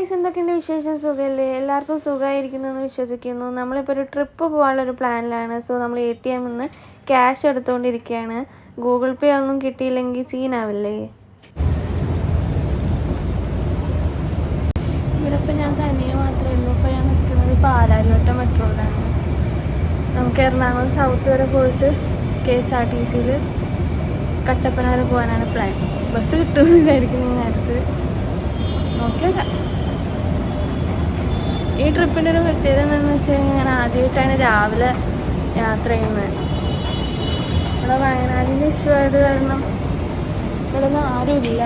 Guys എന്തൊക്കെയുണ്ട് വിശേഷം? സുഖമല്ലേ എല്ലാവർക്കും സുഖമായിരിക്കുന്നു എന്ന് വിശ്വസിക്കുന്നു. നമ്മളിപ്പോൾ ഒരു ട്രിപ്പ് പോകാനുള്ളൊരു പ്ലാനിലാണ് സോ നമ്മൾ എ ടി എമ്മിൽ നിന്ന് ക്യാഷ് എടുത്തുകൊണ്ടിരിക്കുകയാണ് ഗൂഗിൾ പേ ഒന്നും കിട്ടിയില്ലെങ്കിൽ സീനാവില്ലേ ഇവിടെ ഇപ്പം ഞാൻ തനിയെ മാത്രമേ ഉള്ളൂ ഇപ്പോൾ ഞാൻ നിൽക്കുന്നത് പാലാരിവട്ടം മെട്രോയിലാണ്. നമുക്ക് എറണാകുളം സൗത്ത് വരെ പോയിട്ട് കെ എസ് ആർ ടി സിയിൽ കട്ടപ്പന വരെ പോകാനാണ് പ്ലാൻ ബസ് കിട്ടുമെന്ന് വിചാരിക്കുന്നു നേരത്ത്. ഈ ട്രിപ്പിന്റെ ഒരു പ്രത്യേകത എന്താണെന്ന് വെച്ച് കഴിഞ്ഞാൽ ഞാൻ ആദ്യമായിട്ടാണ് രാവിലെ യാത്ര ചെയ്യുന്നത്. ഇവിടെ വയനാടിന്റെ ഇഷ്യൂ ആയത് കാരണം ഇവിടെ ഒന്നും ആരുമില്ല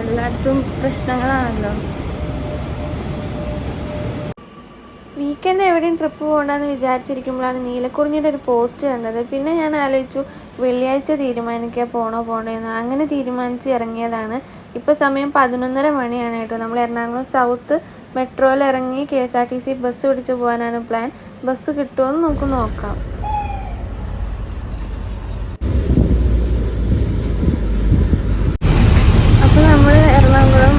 എല്ലായിടത്തും പ്രശ്നങ്ങളാണല്ലോ. വീക്കെൻഡ് എവിടെയും ട്രിപ്പ് പോകണ്ടെന്ന് വിചാരിച്ചിരിക്കുമ്പോഴാണ് നീലക്കുറിഞ്ഞിയുടെ ഒരു പോസ്റ്റ് കണ്ടത്. പിന്നെ ഞാൻ ആലോചിച്ചു വെള്ളിയാഴ്ച തീരുമാനിക്കുക പോണോ പോണോ എന്ന് അങ്ങനെ തീരുമാനിച്ച് ഇറങ്ങിയതാണ്. ഇപ്പോൾ സമയം പതിനൊന്നര മണിയാണ് കേട്ടോ. നമ്മൾ എറണാകുളം സൗത്ത് മെട്രോയിൽ ഇറങ്ങി K S R T C bus പിടിച്ച് പോകാനാണ് പ്ലാൻ ബസ് കിട്ടുമോ എന്ന് നമുക്ക് നോക്കാം. അപ്പോൾ നമ്മൾ Ernakulam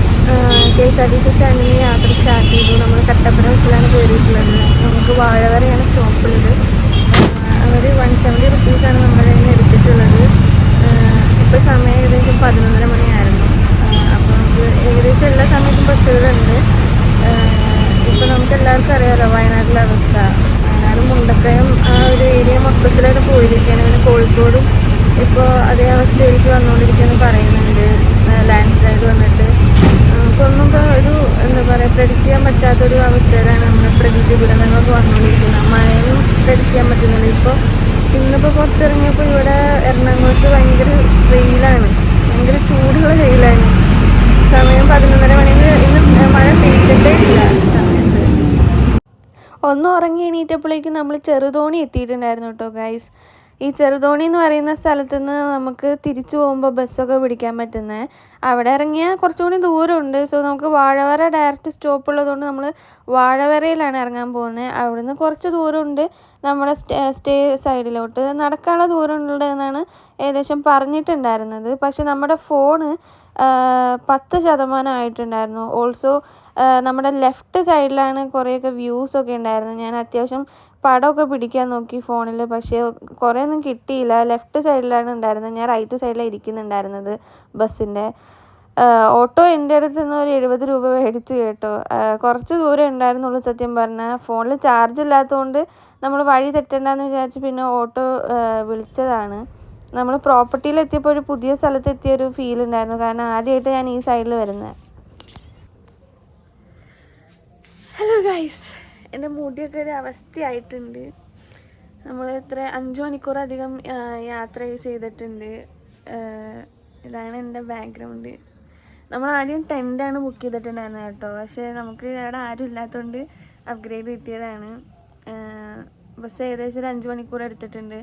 K S R T C സ്റ്റാൻഡിൽ യാത്ര സ്റ്റാർട്ട് ചെയ്തു. നമ്മൾ കട്ടപ്പന ബസ്സിലാണ് കയറിയിട്ടുള്ളത്. നമുക്ക് വാഴവരെയാണ് സ്റ്റോപ്പുള്ളത് അവർ വൺ സെവന്റി റുപ്പീസാണ് നമ്മുടെ കയ്യിൽ നിന്ന് എടുത്തിട്ടുള്ളത്. ഇപ്പോൾ സമയം ഏകദേശം പതിനൊന്നര മണിയായിരുന്നു. അപ്പോൾ നമുക്ക് ഏകദേശം എല്ലാ സമയത്തും ബസ്സുകളുണ്ട്. ഇപ്പോൾ നമുക്ക് എല്ലാവർക്കും അറിയാമല്ലോ വയനാട്ടിലെ അവസ്ഥ. വയനാട് മുണ്ടക്കയം ആ ഒരു ഏരിയ മൊത്തത്തിലൊക്കെ പോയിരിക്കുകയാണ്. പിന്നെ കോഴിക്കോടും ഇപ്പോൾ അതേ അവസ്ഥയിലേക്ക് വന്നുകൊണ്ടിരിക്കുകയെന്ന് പറയുന്നുണ്ട്. ലാൻഡ് സ്ലൈഡ് വന്നിട്ട്. നമുക്കൊന്നും ഒരു എന്താ പറയുക പ്രെഡിക്റ്റ് ചെയ്യാൻ പറ്റാത്തൊരു അവസ്ഥയിലാണ് നമ്മുടെ പ്രകൃതി ദുരന്തങ്ങളൊക്കെ വന്നുകൊണ്ടിരിക്കുന്നത്. പ്രെഡിക്റ്റ് ചെയ്യാൻ പറ്റുന്നില്ല. ഇപ്പോൾ ഇന്നിപ്പോൾ പുറത്തിറങ്ങിയപ്പോൾ ഇവിടെ എറണാകുളത്ത് ഭയങ്കര വെയിലാണ്. ഭയങ്കര ചൂടുള്ള വെയിലാണ്. സമയം പതിനൊന്നര മണിക്ക് ഇന്ന് മഴ പെയ്തിട്ടേ ഇല്ല. ഒന്ന് ഉറങ്ങി എണീറ്റപ്പോഴേക്കും നമ്മൾ ചെറുതോണി എത്തിയിട്ടുണ്ടായിരുന്നു കേട്ടോ ഗൈസ് ഈ ചെറുതോണി എന്ന് പറയുന്ന സ്ഥലത്ത് നിന്ന് നമുക്ക് തിരിച്ചു പോകുമ്പോൾ ബസ്സൊക്കെ പിടിക്കാൻ പറ്റുന്നത് അവിടെ ഇറങ്ങിയാൽ കുറച്ചുകൂടി ദൂരമുണ്ട്. സോ നമുക്ക് വാഴവര ഡയറക്റ്റ് സ്റ്റോപ്പ് ഉള്ളതുകൊണ്ട് നമ്മൾ വാഴവരയിലാണ് ഇറങ്ങാൻ പോകുന്നത് അവിടുന്ന് കുറച്ച് ദൂരമുണ്ട്. നമ്മുടെ സ്റ്റേ സ്റ്റേ സൈഡിലോട്ട് നടക്കാനുള്ള ദൂരമുണ്ട് എന്നാണ് ഏകദേശം പറഞ്ഞിട്ടുണ്ടായിരുന്നത്. പക്ഷെ നമ്മുടെ ഫോണ് പത്ത് ശതമാനം ആയിട്ടുണ്ടായിരുന്നു ഓൾസോ നമ്മുടെ ലെഫ്റ്റ് സൈഡിലാണ് കുറേയൊക്കെ വ്യൂസ് ഒക്കെ ഉണ്ടായിരുന്നത്. ഞാൻ അത്യാവശ്യം പടമൊക്കെ പിടിക്കാൻ നോക്കി ഫോണിൽ പക്ഷേ കുറേ ഒന്നും കിട്ടിയില്ല. ലെഫ്റ്റ് സൈഡിലാണ് ഉണ്ടായിരുന്നത്. ഞാൻ റൈറ്റ് സൈഡിലാണ് ഇരിക്കുന്നുണ്ടായിരുന്നത് ബസ്സിന്റെ ഓട്ടോ എന്റെ അടുത്ത് നിന്ന് ഒരു എഴുപത് രൂപ മേടിച്ചു കേട്ടോ. കുറച്ച് ദൂരം ഉണ്ടായിരുന്നുള്ളൂ സത്യം പറഞ്ഞാൽ ഫോണിൽ ചാർജ് ഇല്ലാത്തതുകൊണ്ട് നമ്മൾ വഴി തെറ്റണ്ടെന്ന് വിചാരിച്ച് പിന്നെ ഓട്ടോ വിളിച്ചതാണ്. നമ്മൾ പ്രോപ്പർട്ടിയിൽ എത്തിയപ്പോൾ ഒരു പുതിയ സ്ഥലത്ത് എത്തിയ ഒരു ഫീൽ ഉണ്ടായിരുന്നു. കാരണം ആദ്യമായിട്ട് ഞാൻ ഈ സൈഡിൽ വരുന്നത് ഹലോ ഗൈസ് എന്റെ മുടിയൊക്കെ ഒരു അവസ്ഥയായിട്ടുണ്ട്. നമ്മൾ എത്ര അഞ്ച് മണിക്കൂർ അധികം യാത്ര ചെയ്തിട്ടുണ്ട്. ഇതാണ് എന്റെ ബാക്ക്ഗ്രൗണ്ട് നമ്മൾ ആദ്യം ടെന്റാണ് ബുക്ക് ചെയ്തിട്ടുണ്ടായിരുന്നത് കേട്ടോ. പക്ഷേ നമുക്ക് അവിടെ ആരും ഇല്ലാത്തതുകൊണ്ട് അപ്ഗ്രേഡ് കിട്ടിയതാണ്. ബസ് ഏകദേശം ഒരു അഞ്ച് മണിക്കൂർ എടുത്തിട്ടുണ്ട്.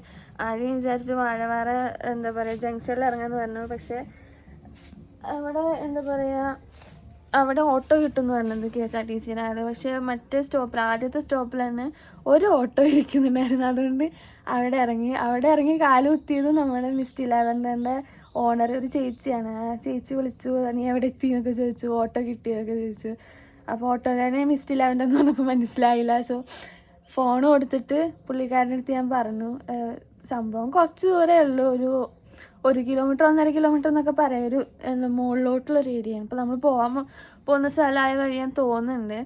ആദ്യം വിചാരിച്ചു വാഴവാറ എന്താ പറയുക ജംഗ്ഷനിൽ ഇറങ്ങാമെന്ന് പറഞ്ഞു. പക്ഷേ അവിടെ എന്താ പറയുക അവിടെ ഓട്ടോ കിട്ടുമെന്ന് പറഞ്ഞത് കെ എസ് ആർ ടി സിയുടെ ആൾ പക്ഷേ മറ്റേ സ്റ്റോപ്പിൽ ആദ്യത്തെ സ്റ്റോപ്പിൽ തന്നെ ഒരു ഓട്ടോ ഇരിക്കുന്നുണ്ടായിരുന്നു. അതുകൊണ്ട് അവിടെ ഇറങ്ങി അവിടെ ഇറങ്ങി കാൽ കുത്തിയതും നമ്മുടെ മിസ്റ്റ് ഇലവന്റെ ഓണർ ഒരു ചേച്ചിയാണ്. ആ ചേച്ചി വിളിച്ചു നീ എവിടെ എത്തി എന്നൊക്കെ ചോദിച്ചു ഓട്ടോ കിട്ടിയൊക്കെ ചോദിച്ചു. അപ്പോൾ ഓട്ടോക്കാരനെ മിസ്റ്റ് ഇലവന്റെ എന്ന് പറഞ്ഞപ്പോൾ മനസ്സിലായില്ല. സോ ഫോൺ കൊടുത്തിട്ട് പുള്ളിക്കാരന്റെ അടുത്ത് ഞാൻ പറഞ്ഞു സംഭവം കുറച്ച് ദൂരമേ ഉള്ളൂ. ഒരു ഒരു കിലോമീറ്റർ ഒന്നര കിലോമീറ്റർ എന്നൊക്കെ പറയാം ഒരു മുകളിലോട്ടുള്ളൊരു ഏരിയയാണ് അപ്പോൾ നമ്മൾ പോകാൻ പോകുന്ന സ്ഥലമായ വഴി ഞാൻ തോന്നുന്നുണ്ട്.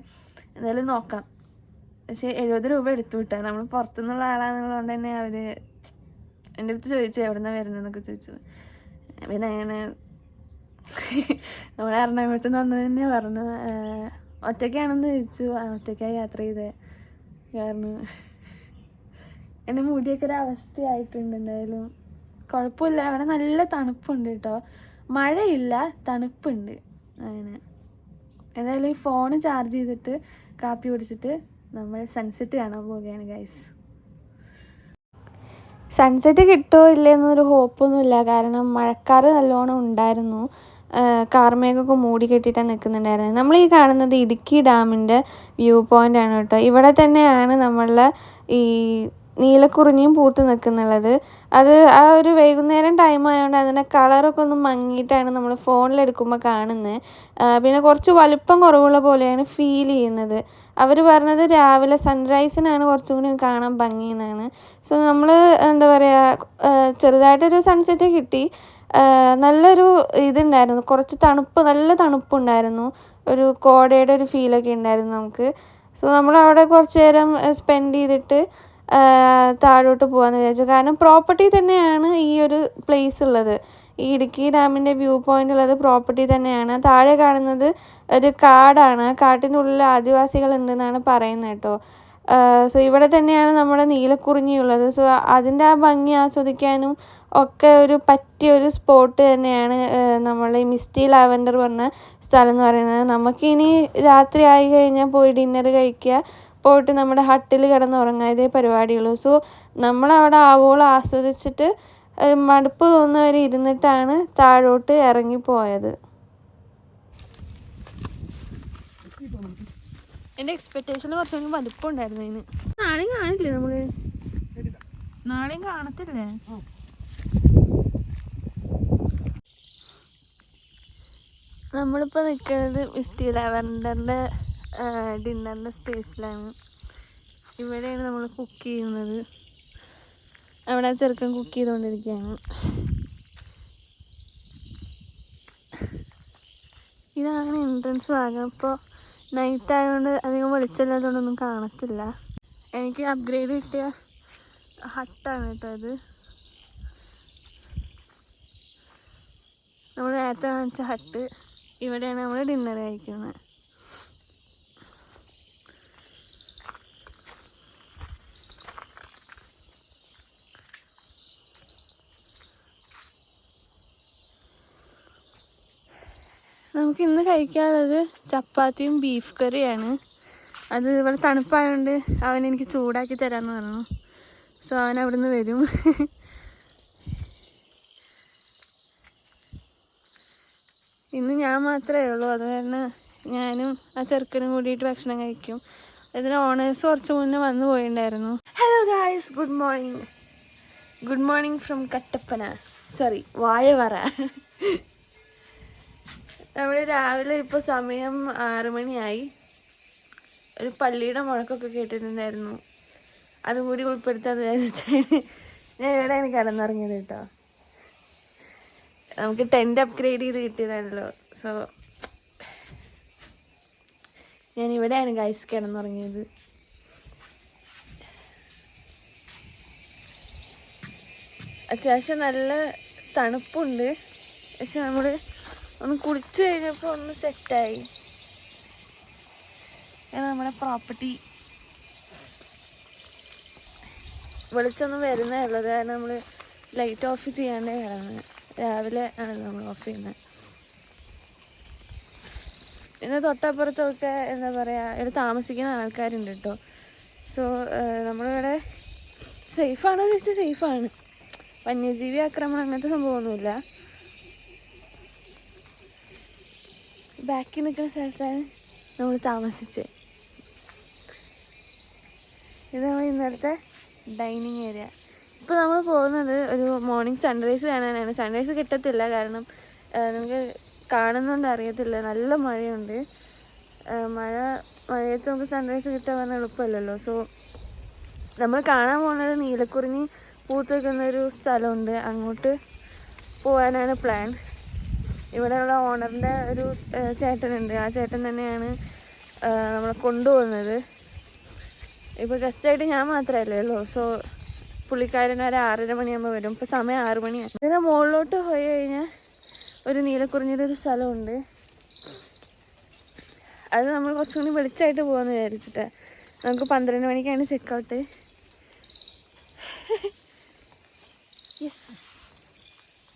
എന്തായാലും നോക്കാം. പക്ഷേ എഴുപത് രൂപ എടുത്തു വിട്ടാൽ നമ്മൾ പുറത്തുനിന്നുള്ള ആളാണെന്നുള്ളതുകൊണ്ട് തന്നെ അവർ എന്റെ അടുത്ത് ചോദിച്ചു എവിടെ വരുന്നതെന്നൊക്കെ ചോദിച്ചു. പിന്നെ അങ്ങനെ നമ്മൾ എറണാകുളത്ത് നിന്ന് തന്നെ പറഞ്ഞു ഒറ്റയ്ക്കാണെന്ന് ചോദിച്ചു. ഒറ്റയ്ക്കായി യാത്ര ചെയ്തേ. കാരണം എന്റെ മുടിയൊക്കെ ഒരു അവസ്ഥയായിട്ടുണ്ട് എന്തായാലും. കുഴപ്പമില്ല. അവിടെ നല്ല തണുപ്പുണ്ട് കേട്ടോ. മഴയില്ല തണുപ്പുണ്ട്. അങ്ങനെ. എന്തായാലും ഈ ഫോൺ ചാർജ് ചെയ്തിട്ട് കാപ്പി കുടിച്ചിട്ട് നമ്മൾ സൺസെറ്റ് കാണാൻ പോവുകയാണ് ഗൈസ് സൺസെറ്റ് കിട്ടുമോ ഇല്ലയെന്നൊരു ഹോപ്പൊന്നുമില്ല കാരണം മഴക്കാറ് നല്ലോണം ഉണ്ടായിരുന്നു. കാർമേഘമൊക്കെ മൂടി നിൽക്കുന്നുണ്ടായിരുന്നത് നമ്മൾ ഈ കാണുന്നത് ഇടുക്കി ഡാമിന്റെ വ്യൂ പോയിന്റ് ആണ് കേട്ടോ. ഇവിടെ തന്നെയാണ് നമ്മളുടെ ഈ നീലക്കുറിഞ്ഞിയും പൂത്ത് നിൽക്കുന്നുള്ളത്. അത് ആ ഒരു വൈകുന്നേരം ടൈം ആയതുകൊണ്ട് അതിന്റെ കളറൊക്കെ ഒന്ന് മങ്ങിയിട്ടാണ് നമ്മൾ ഫോണിലെടുക്കുമ്പോൾ കാണുന്നത് പിന്നെ കുറച്ച് വലുപ്പം കുറവുള്ള പോലെയാണ് ഫീൽ ചെയ്യുന്നത്. അവർ പറഞ്ഞത് രാവിലെ സൺറൈസിനാണ് കുറച്ചും കൂടി കാണാൻ ഭംഗിയെന്നാണ്. സോ നമ്മൾ എന്താ പറയുക ചെറുതായിട്ടൊരു സൺസെറ്റ് കിട്ടി. നല്ലൊരു ഇതുണ്ടായിരുന്നു. കുറച്ച് തണുപ്പ് നല്ല തണുപ്പുണ്ടായിരുന്നു. ഒരു കോടയുടെ ഒരു ഫീലൊക്കെ ഉണ്ടായിരുന്നു നമുക്ക്. സോ നമ്മൾ അവിടെ കുറച്ച് നേരം സ്പെൻഡ് ചെയ്തിട്ട് താഴോട്ട് പോകാമെന്ന് വിചാരിച്ചു. കാരണം പ്രോപ്പർട്ടി തന്നെയാണ് ഈ ഒരു പ്ലേസ് ഉള്ളത്. ഈ ഇടുക്കി ഡാമിന്റെ വ്യൂ പോയിന്റ് ഉള്ളത് പ്രോപ്പർട്ടി തന്നെയാണ്. താഴെ കാണുന്നത് ഒരു കാടാണ്. കാട്ടിന്റെ ഉള്ളിൽ ആദിവാസികൾ ഉണ്ടെന്നാണ് പറയുന്നത് കേട്ടോ. സോ ഇവിടെ തന്നെയാണ് നമ്മുടെ നീലക്കുറിഞ്ഞിയുള്ളത്. സോ അതിന്റെ ആ ഭംഗി ആസ്വദിക്കാനും ഒക്കെ ഒരു പറ്റിയ ഒരു സ്പോട്ട് തന്നെയാണ് നമ്മൾ ഈ മിസ്റ്റി ലാവൻഡർ പറഞ്ഞ സ്ഥലം എന്ന് പറയുന്നത്. നമുക്കിനി രാത്രി ആയി കഴിഞ്ഞാൽ പോയി ഡിന്നർ കഴിക്കുക പോയിട്ട് നമ്മുടെ ഹട്ടിൽ കിടന്നുറങ്ങുക ഇതേ പരിപാടിയുള്ളൂ. സോ നമ്മളവിടെ ആവോളം ആസ്വദിച്ചിട്ട് മടുപ്പ് തോന്നുന്നവരെ ഇരുന്നിട്ടാണ് താഴോട്ട് ഇറങ്ങിപ്പോയത് എന്റെ എക്സ്പെക്ടേഷൻ കുറച്ചുകൂടി വലുപ്പം ഉണ്ടായിരുന്നു അതിന്. നാളെയും കാണില്ലേ നമ്മൾ? നാളെയും കാണത്തില്ലേ? നമ്മളിപ്പോൾ നിൽക്കുന്നത് മിസ്റ്റി ലാവൻഡറിന്റെ ഡിന്നറിന്റെ സ്പേസിലാണ്. ഇവിടെയാണ് നമ്മൾ കുക്ക് ചെയ്യുന്നത്. അവിടെ ചെറുക്കൻ കുക്ക് ചെയ്തുകൊണ്ടിരിക്കുകയാണ്. ഇതാണ് എൻട്രൻസ് ഭാഗം. ഇപ്പോൾ നൈറ്റ് ആയതുകൊണ്ട് അധികം വെളിച്ചമില്ലാത്തതുകൊണ്ടൊന്നും കാണത്തില്ല. എനിക്ക് അപ്ഗ്രേഡ് കിട്ടിയ ഹട്ടാണ് കേട്ടോ അത് നമ്മൾ നേരത്തെ കാണിച്ച ഹട്ട് ഇവിടെയാണ് നമ്മൾ ഡിന്നർ കഴിക്കുന്നത്. നമുക്ക് ഇന്ന് കഴിക്കാനുള്ളത് ചപ്പാത്തിയും ബീഫ് കറിയാണ് അത് ഇവിടെ തണുപ്പായതുകൊണ്ട് അവൻ എനിക്ക് ചൂടാക്കി തരാമെന്ന് പറഞ്ഞു. സോ അവൻ അവിടുന്ന് വരും. ഇന്ന് ഞാൻ മാത്രമേ ഉള്ളൂ. അത് കാരണം ഞാനും ആ ചെറുക്കനും കൂടിയിട്ട് ഭക്ഷണം കഴിക്കും. ഇതിന് ഓണേഴ്സ് കുറച്ച് മുന്നേ വന്നു പോയിണ്ടായിരുന്നു. Hello guys good morning good morning from Kattappana. Sorry Vazhavara. നമ്മൾ രാവിലെ ഇപ്പോൾ സമയം ആറു മണിയായി. ഒരു പള്ളിയുടെ മുഴക്കൊക്കെ കേട്ടിട്ടുണ്ടായിരുന്നു. അതും കൂടി ഉൾപ്പെടുത്താൻ വിചാരിച്ചാണ് ഞാൻ ഇവിടെയാണ് കിടന്നിറങ്ങിയത് കേട്ടോ. നമുക്ക് ടെന്റ് അപ്ഗ്രേഡ് ചെയ്ത് കിട്ടിയതാണല്ലോ. സോ ഞാൻ ഇവിടെയാണ് ഗൈസ് കിടന്നുറങ്ങിയത്. അത്യാവശ്യം നല്ല തണുപ്പുണ്ട്. പക്ഷെ നമ്മൾ ഒന്ന് കുളിച്ച് കഴിഞ്ഞപ്പോൾ ഒന്ന് സെറ്റായി നമ്മുടെ പ്രോപ്പർട്ടി വെളിച്ചൊന്നും വരുന്നേ ഉള്ളത് കാരണം നമ്മൾ ലൈറ്റ് ഓഫ് ചെയ്യാണ്ടേ കിടന്നത്. രാവിലെ ആണ് നമ്മൾ ഓഫ് ചെയ്യുന്നത് പിന്നെ തൊട്ടപ്പുറത്തൊക്കെ എന്താ പറയുക ഇവിടെ താമസിക്കുന്ന ആൾക്കാരുണ്ട് കേട്ടോ സോ നമ്മളിവിടെ സേഫാണോ എന്ന് ചോദിച്ചാൽ സേഫാണ്. വന്യജീവി ആക്രമണം അങ്ങനത്തെ സംഭവമൊന്നുമില്ല. ബാക്കി നിൽക്കുന്ന സ്ഥലത്താണ് നമ്മൾ താമസിച്ചത് ഇത് നമ്മൾ ഇന്നലത്തെ ഡൈനിങ് ഏരിയ. ഇപ്പോൾ നമ്മൾ പോകുന്നത് ഒരു മോർണിംഗ് സൺറൈസ് കാണാനാണ്. സൺറൈസ് കിട്ടത്തില്ല കാരണം നമുക്ക് കാണുന്നുണ്ട് അറിയത്തില്ല. നല്ല മഴയുണ്ട്. മഴ മഴയത്ത് നമുക്ക് സൺറൈസ് കിട്ടാൻ പറഞ്ഞാൽ എളുപ്പമല്ലല്ലോ. സോ നമ്മൾ കാണാൻ പോകുന്നത് നീലക്കുറിഞ്ഞി പൂത്ത് നിൽക്കുന്ന ഒരു സ്ഥലമുണ്ട്. അങ്ങോട്ട് പോകാനാണ് പ്ലാൻ ഇവിടെയുള്ള ഓണറിന്റെ ഒരു ചേട്ടനുണ്ട്. ആ ചേട്ടൻ തന്നെയാണ് നമ്മളെ കൊണ്ടുപോകുന്നത്. ഇപ്പോൾ ഗസ്റ്റായിട്ട് ഞാൻ മാത്രമല്ലേ ഉള്ളൂ. സോ പുള്ളിക്കാരൻ ഒരു ആറര മണിയാകുമ്പോൾ വരും. ഇപ്പോൾ സമയം ആറ് മണിയാണ് ഇതിനെ മുകളിലോട്ട് പോയി കഴിഞ്ഞാൽ ഒരു നീലക്കുറിഞ്ഞിയുടെ ഒരു സ്ഥലമുണ്ട്. അത് നമ്മൾ കുറച്ചും കൂടി വെളിച്ചമായിട്ട് പോകാമെന്ന് വിചാരിച്ചിട്ട്. നമുക്ക് പന്ത്രണ്ട് മണിക്കാണ് ചെക്കൗട്ട് യെസ്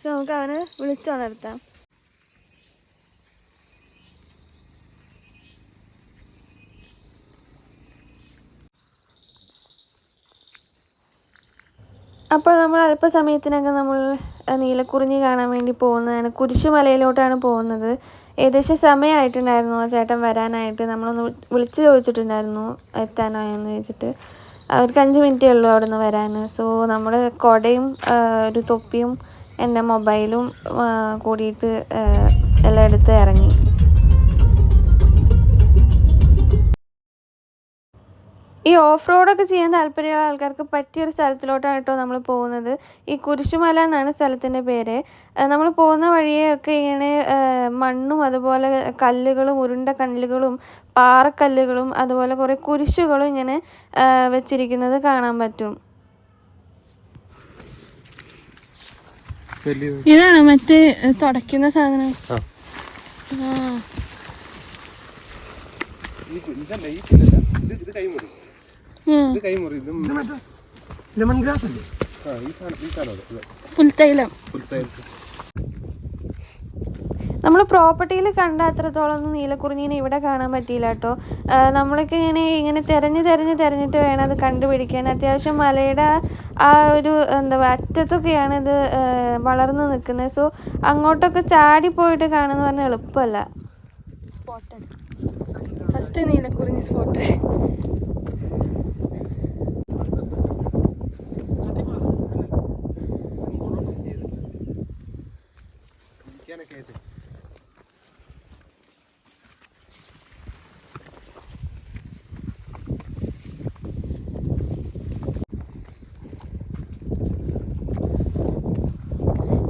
സോ നമുക്ക് അവനെ വിളിച്ചുണർത്താം അപ്പോൾ നമ്മൾ അല്പസമയത്തിനകം നമ്മൾ നീലക്കുറിഞ്ഞി കാണാൻ വേണ്ടി പോകുന്നതാണ്. കുരിശുമലയിലോട്ടാണ് പോകുന്നത്. ഏകദേശം സമയമായിട്ടുണ്ടായിരുന്നു ആ ചേട്ടൻ വരാനായിട്ട്. നമ്മളൊന്ന് വിളിച്ച് ചോദിച്ചിട്ടുണ്ടായിരുന്നു എത്താനായെന്ന് ചോദിച്ചിട്ട്. അവർക്ക് അഞ്ച് മിനിറ്റേ ഉള്ളൂ അവിടെ നിന്ന് വരാൻ. സോ നമ്മൾ കുടയും ഒരു തൊപ്പിയും എന്റെ മൊബൈലും കൂടിയിട്ട് എല്ലാം എടുത്ത് ഇറങ്ങി. ഈ ഓഫ് റോഡൊക്കെ ചെയ്യാൻ താല്പര്യമുള്ള ആൾക്കാർക്ക് പറ്റിയൊരു സ്ഥലത്തിലോട്ടാണ് കേട്ടോ നമ്മൾ പോകുന്നത്. ഈ കുരിശുമല എന്നാണ് സ്ഥലത്തിന്റെ പേര്. നമ്മൾ പോകുന്ന വഴിയൊക്കെ ഇങ്ങനെ മണ്ണും അതുപോലെ കല്ലുകളും ഉരുണ്ട കല്ലുകളും പാറക്കല്ലുകളും അതുപോലെ കുറേ കുരിശുകളും ഇങ്ങനെ വെച്ചിരിക്കുന്നത് കാണാൻ പറ്റും. ഇതാണ് മറ്റേ തുടയ്ക്കുന്ന സാധനം. ഇതല്ല ഈ പിന്നല്ല ഇത് ഇത് കൈമുറി ഇത് കൈമുറി ഇത് ലെമൺ ഗ്രാസ് അല്ലേ? ആ ഈ സാധനം ഈ സാധനം ഇത് പുൽത്തൈലം. പുൽത്തൈലത്ത് നമ്മൾ പ്രോപ്പർട്ടിയിൽ കണ്ട അത്രത്തോളം നീലക്കുറിഞ്ഞീനെ ഇവിടെ കാണാൻ പറ്റിയില്ല കേട്ടോ. നമ്മളൊക്കെ ഇങ്ങനെ ഇങ്ങനെ തിരഞ്ഞ് തിരഞ്ഞ് തിരഞ്ഞിട്ട് വേണം അത് കണ്ടുപിടിക്കാൻ. അത്യാവശ്യം മലയുടെ ആ ഒരു എന്താ പറയുക അറ്റത്തൊക്കെയാണ് ഇത് വളർന്നു നിൽക്കുന്നത്. സോ അങ്ങോട്ടൊക്കെ ചാടി പോയിട്ട് കാണുന്ന പറഞ്ഞാൽ എളുപ്പമല്ല. ഫസ്റ്റ് നീലക്കുറിഞ്ഞി സ്പോട്ട്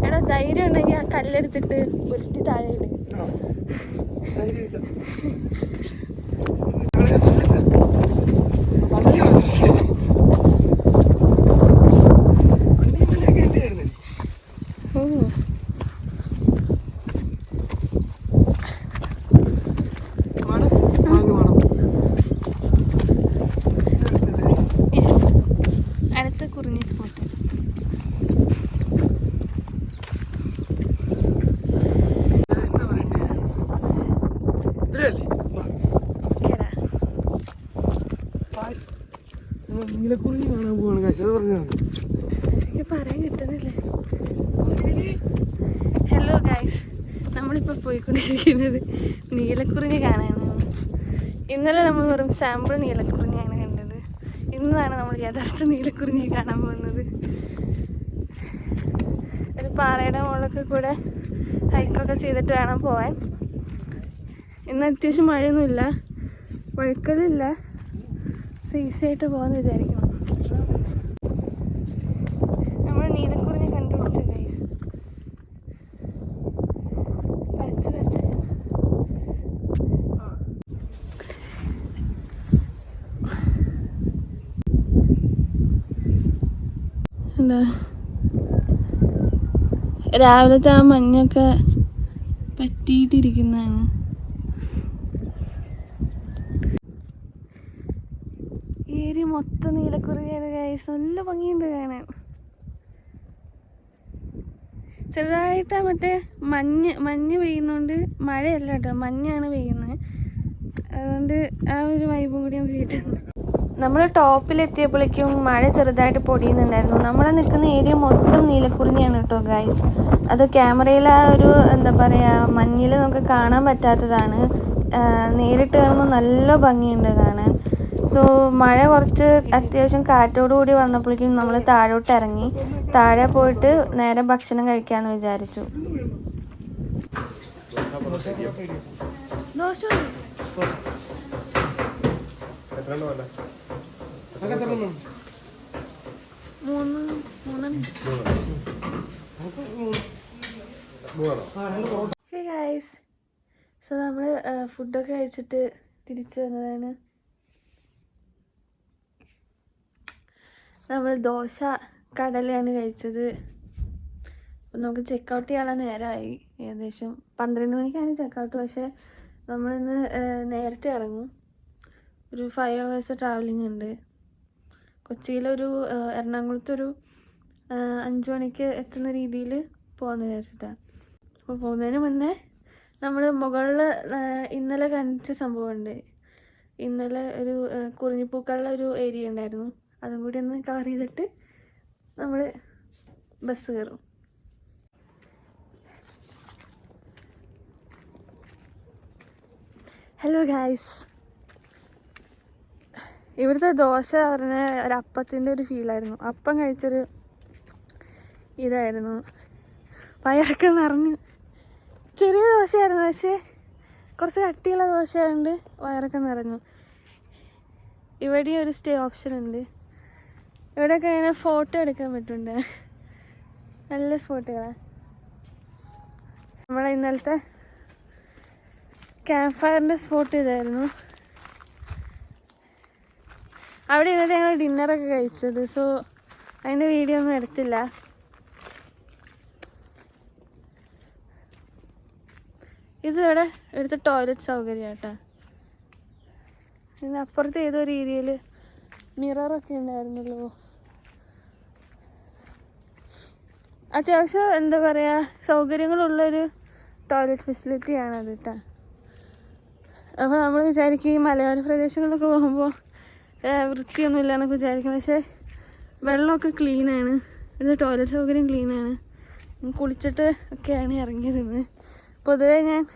എടാ ധൈര്യം ഉണ്ടെങ്കിൽ ആ കല്ലെടുത്തിട്ട് ഉരുട്ടി താഴെ ഇടും അടുത്ത കുറിഞ്ഞി സ്പോട്ട് കേടാ നീലക്കുറിഞ്ഞി കാണാൻ പോവാണ് കാശ് അത് പറഞ്ഞാണ് എനിക്ക് പറയാൻ കിട്ടുന്നില്ല ഹലോ ഗൈസ് നമ്മളിപ്പോൾ പോയിക്കൊണ്ടിരിക്കുന്നത് നീലക്കുറിഞ്ഞി കാണാനാണ്. ഇന്നലെ നമ്മൾ വെറും സാമ്പിൾ നീലക്കുറിഞ്ഞിയാണ് കണ്ടത്. ഇന്നാണ് നമ്മൾ യഥാർത്ഥ നീലക്കുറിഞ്ഞിയെ കാണാൻ പോകുന്നത്. ഒരു പാറയുടെ മുകളിലൊക്കെ കൂടെ ഹൈക്കൊക്കെ ചെയ്തിട്ട് വേണം പോവാൻ. ഇന്ന് അത്യാവശ്യം മഴയൊന്നുമില്ല വഴുക്കലില്ല. സീസായിട്ട് പോകാമെന്ന് വിചാരിക്കണം നമ്മൾ നീലക്കുറിഞ്ഞി കണ്ടുപിടിച്ച ഗൈസ് പച്ച പച്ച എന്താ? രാവിലത്തെ ആ മഞ്ഞൊക്കെ പറ്റിയിട്ടിരിക്കുന്നതാണ്. ഏരി മൊത്തം നീലക്കുറിയാണ് ഗൈസ് നല്ല ഭംഗിയുണ്ട് കാണാൻ. ചെറുതായിട്ട് മറ്റേ മഞ്ഞ് മഞ്ഞ് പെയ്യുന്നോണ്ട് മഴയല്ല കേട്ടോ മഞ്ഞാണ് പെയ്യുന്നത്. അതുകൊണ്ട് ആ ഒരു വൈബും കൂടി നമുക്ക് കിട്ടുന്നു. നമ്മൾ ടോപ്പിലെത്തിയപ്പോഴേക്കും മഴ ചെറുതായിട്ട് പൊടിയുന്നുണ്ടായിരുന്നു. നമ്മൾ നിൽക്കുന്ന ഏരിയ മൊത്തം നീലക്കുറിഞ്ഞിയാണ് കേട്ടോ ഗൈസ് അത് ക്യാമറയിൽ ആ ഒരു എന്താ പറയുക മഞ്ഞിൽ നമുക്ക് കാണാൻ പറ്റാത്തതാണ്. നേരിട്ട് കാണുമ്പോൾ നല്ല ഭംഗിയുണ്ട് കാണാൻ. സോ മഴ കുറച്ച് അത്യാവശ്യം കാറ്റോടുകൂടി വന്നപ്പോഴേക്കും നമ്മൾ താഴോട്ട് ഇറങ്ങി. താഴെ പോയിട്ട് നേരെ ഭക്ഷണം കഴിക്കാമെന്ന് വിചാരിച്ചു. ദോശ. എത്ര എണ്ണം വേണ്ട മൂന്ന് ഹേ നമ്മൾ ഫുഡൊക്കെ കഴിച്ചിട്ട് തിരിച്ചു വന്നതാണ്. നമ്മൾ ദോശ കടലയാണ് കഴിച്ചത്. അപ്പം നമുക്ക് ചെക്കൗട്ട് ചെയ്യാനുള്ള നേരമായി ഏകദേശം പന്ത്രണ്ട് മണിക്കാണ് ചെക്കൗട്ട് പക്ഷേ നമ്മളിന്ന് നേരത്തെ ഇറങ്ങും. ഒരു ഫൈവ് ഹവേഴ്സ് ട്രാവലിംഗ് ഉണ്ട്. കൊച്ചിയിലൊരു എറണാകുളത്തൊരു അഞ്ചു മണിക്ക് എത്തുന്ന രീതിയിൽ പോകാമെന്ന് വിചാരിച്ചിട്ടാണ് അപ്പോൾ പോകുന്നതിന് മുന്നേ നമ്മൾ മുകളിൽ ഇന്നലെ കാണിച്ച സംഭവമുണ്ട്. ഇന്നലെ ഒരു കുറിഞ്ഞിപ്പൂക്കളുടെ ഒരു ഏരിയ ഉണ്ടായിരുന്നു. അതും കൂടി ഒന്ന് കവർ ചെയ്തിട്ട് നമ്മൾ ബസ് കയറും ഹലോ ഗായ്സ് ഇവിടുത്തെ ദോശ പറഞ്ഞ ഒരു അപ്പത്തിന്റെ ഒരു ഫീലായിരുന്നു അപ്പം കഴിച്ചൊരു ഇതായിരുന്നു. വയറൊക്കെ നിറഞ്ഞു ചെറിയ ദോശയായിരുന്നു പക്ഷേ കുറച്ച് കട്ടിയുള്ള ദോശയായതുകൊണ്ട് വയറൊക്കെ നിറഞ്ഞു. ഇവിടെ ഒരു സ്റ്റേ ഓപ്ഷൻ ഉണ്ട്. ഇവിടെയൊക്കെ ഇങ്ങനെ ഫോട്ടോ എടുക്കാൻ പറ്റുന്നുണ്ട്. നല്ല സ്പോട്ടുകളാണ് നമ്മളെ ഇന്നലത്തെ ക്യാമ്പ് ഫയറിന്റെ സ്പോട്ട് ഇതായിരുന്നു. അവിടെ ഇരുന്നിട്ട് ഞങ്ങൾ ഡിന്നറൊക്കെ കഴിച്ചത്. സോ അതിന്റെ വീഡിയോ ഒന്നും എടുത്തില്ല. ഇത് ഇവിടെ ഇവിടുത്തെ ടോയ്ലറ്റ് സൗകര്യം കേട്ടോ ഇതിന് അപ്പുറത്ത് ഏതോ രീതിയിൽ മിററൊക്കെ ഉണ്ടായിരുന്നല്ലോ. അത്യാവശ്യം എന്താ പറയുക സൗകര്യങ്ങളുള്ളൊരു ടോയ്ലറ്റ് ഫെസിലിറ്റിയാണ് അത് കേട്ടോ അപ്പോൾ നമ്മൾ വിചാരിക്കും ഈ മലയോര പ്രദേശങ്ങളിലൊക്കെ പോകുമ്പോൾ വൃത്തിയൊന്നും ഇല്ല എന്നൊക്കെ വിചാരിക്കും. പക്ഷേ വെള്ളമൊക്കെ ക്ലീനാണ്. ഇവിടുത്തെ ടോയ്ലറ്റ് സൗകര്യം ക്ലീനാണ്. കുളിച്ചിട്ട് ഒക്കെയാണ് ഇറങ്ങിയത് ഇന്ന്. പൊതുവെ ഞാൻ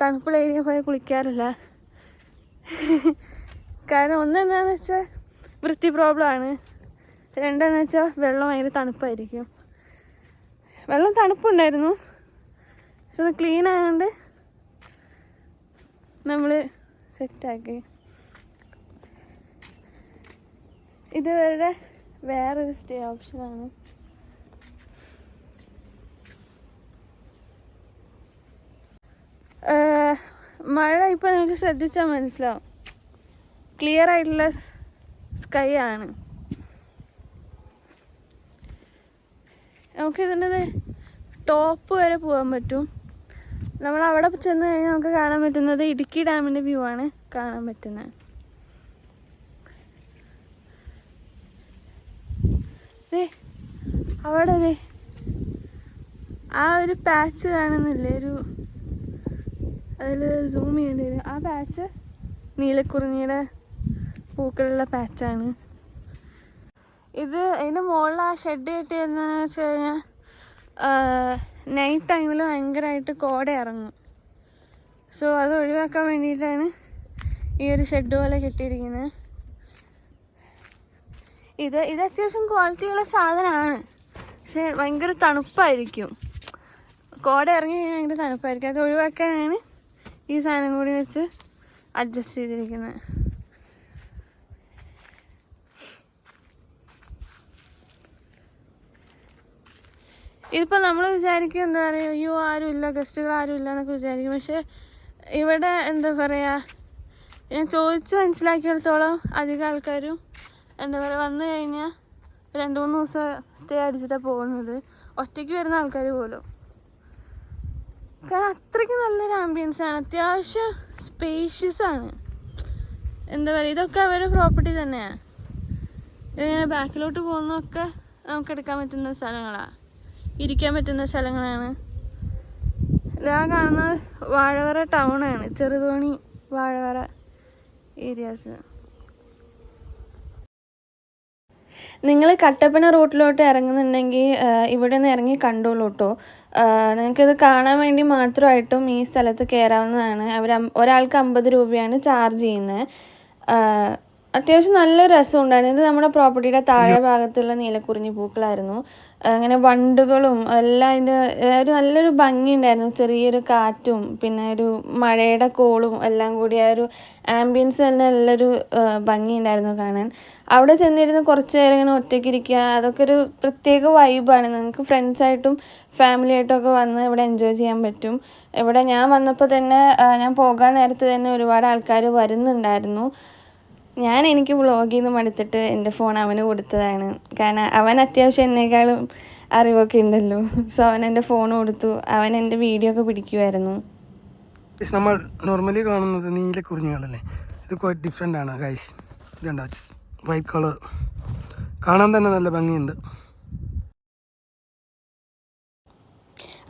തണുപ്പുള്ള ഏരിയ പോയി കുളിക്കാറില്ല. കാരണം ഒന്നെന്താണെന്ന് വെച്ചാൽ വൃത്തി പ്രോബ്ലമാണ്. രണ്ടെന്ന് വെച്ചാൽ വെള്ളം ഭയങ്കര തണുപ്പായിരിക്കും. വെള്ളം തണുപ്പുണ്ടായിരുന്നു. പക്ഷെ ക്ലീൻ ആയതുകൊണ്ട് നമ്മൾ സെറ്റാക്കി. ഇത് ഇവരുടെ വേറൊരു സ്റ്റേ ഓപ്ഷനാണ് മഴ ഇപ്പോൾ നിങ്ങൾക്ക് ശ്രദ്ധിച്ചാൽ മനസ്സിലാവും. ക്ലിയർ ആയിട്ടുള്ള സ്കൈ ആണ്. നമുക്ക് ഇതിന്റെ ടോപ്പ് വരെ പോകാൻ പറ്റും. നമ്മൾ അവിടെ ചെന്ന് കഴിഞ്ഞാൽ നമുക്ക് കാണാൻ പറ്റുന്നത് ഇടുക്കി ഡാമിന്റെ വ്യൂ ആണ് കാണാൻ പറ്റുന്നത്. അവിടെ ദേ. ആ ഒരു പാച്ച് കാണുന്നില്ലേ? ഒരു അതിൽ സൂം ചെയ്യേണ്ടി വരും. ആ പാച്ച് നീലക്കുറിഞ്ഞിയുടെ പൂക്കളുള്ള പാച്ചാണ് ഇത് അതിന്റെ മുകളിൽ ആ ഷെഡ് കെട്ടിയെന്ന് വെച്ച് കഴിഞ്ഞാൽ നൈറ്റ് ടൈമിൽ ഭയങ്കരമായിട്ട് കോട ഇറങ്ങും. സോ അത് ഒഴിവാക്കാൻ വേണ്ടിയിട്ടാണ് ഈ ഒരു ഷെഡ് പോലെ കെട്ടിയിരിക്കുന്നത്. ഇത് ഇത് അത്യാവശ്യം ക്വാളിറ്റിയുള്ള സാധനമാണ്. പക്ഷെ ഭയങ്കര തണുപ്പായിരിക്കും. കോട ഇറങ്ങി കഴിഞ്ഞാൽ ഭയങ്കര തണുപ്പായിരിക്കും. അത് ഒഴിവാക്കാനാണ് ഈ സാധനം കൂടി വെച്ച് അഡ്ജസ്റ്റ് ചെയ്തിരിക്കുന്നത് ഇതിപ്പോൾ നമ്മൾ വിചാരിക്കും എന്താ പറയുക അയ്യോ ആരുമില്ല ഗസ്റ്റുകൾ ആരുമില്ല എന്നൊക്കെ വിചാരിക്കും. പക്ഷേ ഇവിടെ എന്താ പറയുക ഞാൻ ചോദിച്ച് മനസ്സിലാക്കിയിടത്തോളം അധികം ആൾക്കാരും എന്താ പറയുക വന്നു കഴിഞ്ഞാൽ രണ്ട് മൂന്ന് ദിവസം സ്റ്റേ അടിച്ചിട്ടാണ് പോകുന്നത്. ഒറ്റയ്ക്ക് വരുന്ന ആൾക്കാർ പോലും. കാരണം അത്രയ്ക്ക് നല്ലൊരു ആംബിയൻസ് ആണ്. അത്യാവശ്യം സ്പേഷ്യസ് ആണ്. എന്താ പറയുക ഇതൊക്കെ അവരുടെ പ്രോപ്പർട്ടി തന്നെയാണ് ഇതിങ്ങനെ ബാക്കിലോട്ട് പോകുന്നതൊക്കെ നമുക്ക് എടുക്കാൻ പറ്റുന്ന സ്ഥലങ്ങളാണ് ഇരിക്കാൻ പറ്റുന്ന സ്ഥലങ്ങളാണ്. ഇതാ കാണുന്നത് വാഴവര ടൗണാണ് ചെറുതോണി വാഴവര ഏരിയാസ് നിങ്ങൾ കട്ടപ്പന റൂട്ടിലോട്ട് ഇറങ്ങുന്നുണ്ടെങ്കിൽ ഇവിടെ നിന്ന് ഇറങ്ങി കണ്ടോളൂ കേട്ടോ നിങ്ങൾക്കിത് കാണാൻ വേണ്ടി മാത്രമായിട്ടും ഈ സ്ഥലത്ത് കയറാവുന്നതാണ്. അവർ ഒരാൾക്ക് അമ്പത് രൂപയാണ് ചാർജ് ചെയ്യുന്നത്. അത്യാവശ്യം നല്ല രസം ഉണ്ടായിരുന്നു. ഇത് നമ്മുടെ പ്രോപ്പർട്ടിയുടെ താഴെ ഭാഗത്തുള്ള നീലക്കുറിഞ്ഞി പൂക്കളായിരുന്നു. അങ്ങനെ വണ്ടുകളും എല്ലാം അതിന്റെ ഒരു നല്ലൊരു ഭംഗി ഉണ്ടായിരുന്നു. ചെറിയൊരു കാറ്റും പിന്നെ ഒരു മഴയുടെ കോളും എല്ലാം കൂടി ആ ഒരു ആംബിയൻസ് തന്നെ നല്ലൊരു ഭംഗി ഉണ്ടായിരുന്നു കാണാൻ. അവിടെ ചെന്നിരുന്ന് കുറച്ച് നേരം ഇങ്ങനെ ഒറ്റയ്ക്ക് ഇരിക്കുക അതൊക്കെ ഒരു പ്രത്യേക വൈബാണ് നിങ്ങൾക്ക് ഫ്രണ്ട്സായിട്ടും ഫാമിലി ആയിട്ടും ഒക്കെ വന്ന് ഇവിടെ എൻജോയ് ചെയ്യാൻ പറ്റും. ഇവിടെ ഞാൻ വന്നപ്പോൾ തന്നെ ഞാൻ പോകാൻ നേരത്ത് തന്നെ ഒരുപാട് ആൾക്കാർ വരുന്നുണ്ടായിരുന്നു. ഞാൻ എനിക്ക് വ്ളോഗിൽ നിന്ന് മടുത്തിട്ട് എന്റെ ഫോൺ അവന് കൊടുത്തതാണ്. കാരണം അവൻ അത്യാവശ്യം എന്നെക്കാളും അറിവൊക്കെ ഉണ്ടല്ലോ. സോ അവൻ എന്റെ ഫോൺ കൊടുത്തു. അവൻ എന്റെ വീഡിയോ ഒക്കെ പിടിക്കുമായിരുന്നു നമ്മൾ നോർമലി കാണുന്നത് നീല കുറിഞ്ഞുകളല്ലേ? ഇത് ക്വൈറ്റ് ഡിഫറെന്റ് ആണ് ഗൈസ് വൈറ്റ് കളർ കാണാൻ തന്നെ നല്ല ഭംഗിയുണ്ട്.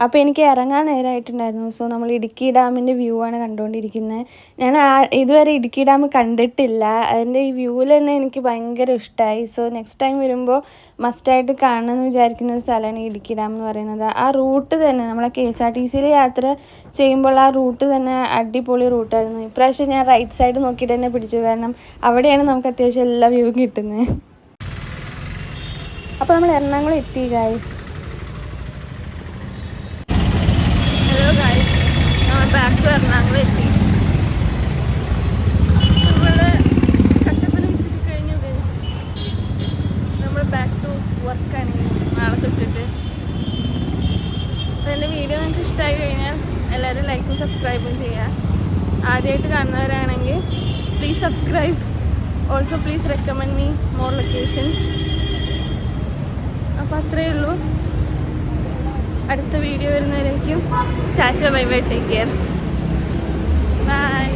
അപ്പോൾ എനിക്ക് ഇറങ്ങാൻ നേരമായിട്ടുണ്ടായിരുന്നു സോ നമ്മൾ ഇടുക്കി ഡാമിന്റെ വ്യൂ ആണ് കണ്ടുകൊണ്ടിരിക്കുന്നത്. ഞാൻ ഇതുവരെ ഇടുക്കി ഡാം കണ്ടിട്ടില്ല. അതിന്റെ ഈ വ്യൂവിൽ തന്നെ എനിക്ക് ഭയങ്കര ഇഷ്ടമായി സോ നെക്സ്റ്റ് ടൈം വരുമ്പോൾ മസ്റ്റായിട്ട് കാണണമെന്ന് വിചാരിക്കുന്ന ഒരു സ്ഥലമാണ് ഇടുക്കി ഡാം എന്ന് പറയുന്നത്. ആ റൂട്ട് തന്നെ നമ്മളെ കെ എസ് ആർ ടി സിയിൽ യാത്ര ചെയ്യുമ്പോൾ ആ റൂട്ട് തന്നെ അടിപൊളി റൂട്ടായിരുന്നു ഇപ്രാവശ്യം ഞാൻ റൈറ്റ് സൈഡ് നോക്കിയിട്ട് തന്നെ പിടിച്ചു. കാരണം അവിടെയാണ് നമുക്ക് അത്യാവശ്യം എല്ലാ വ്യൂ കിട്ടുന്നത്. അപ്പോൾ നമ്മൾ എറണാകുളം എത്തി ഗായ്സ് ഹലോ ഗായ്സ് നമ്മൾ ബാക്ക് ടു എറണാകുളം എത്തി നമ്മൾ കട്ടപ്പന വിസിറ്റ് കഴിഞ്ഞു ഗൈസ് നമ്മൾ ബാക്ക് ടു വർക്കാണ് നാളെ തൊട്ടിട്ട്. അപ്പോൾ എന്റെ വീഡിയോ നിങ്ങൾക്ക് ഇഷ്ടമായി കഴിഞ്ഞാൽ എല്ലാവരും ലൈക്കും സബ്സ്ക്രൈബും ചെയ്യുക. ആദ്യമായിട്ട് കാണുന്നവരാണെങ്കിൽ please subscribe also please recommend me more locations അപ്പോൾ അത്രയേ ഉള്ളൂ. അടുത്ത video വരുന്നവരേക്കും tata bye bye take care bye